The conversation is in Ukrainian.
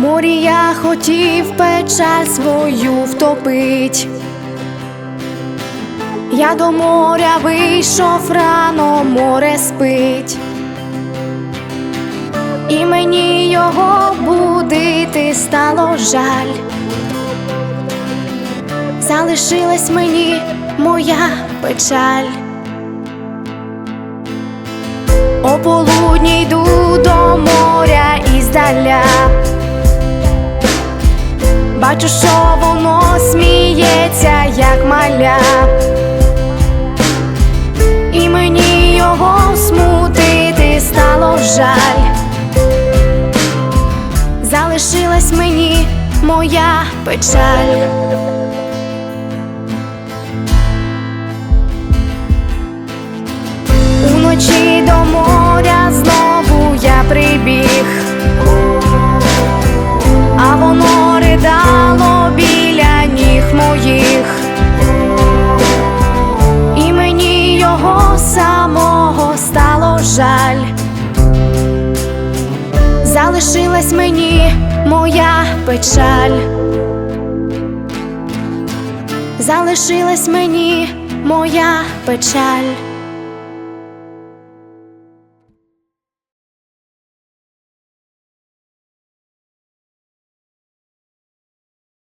морі я хотів печаль свою втопить. Я до моря вийшов рано, море спить, і мені його будити стало жаль. Залишилась мені моя печаль. О полудні йду до моря Бачу, що воно сміється, як маля. І мені його смутити стало жаль. Залишилась мені моя печаль. Залишилась мені моя печаль. Залишилась мені моя печаль.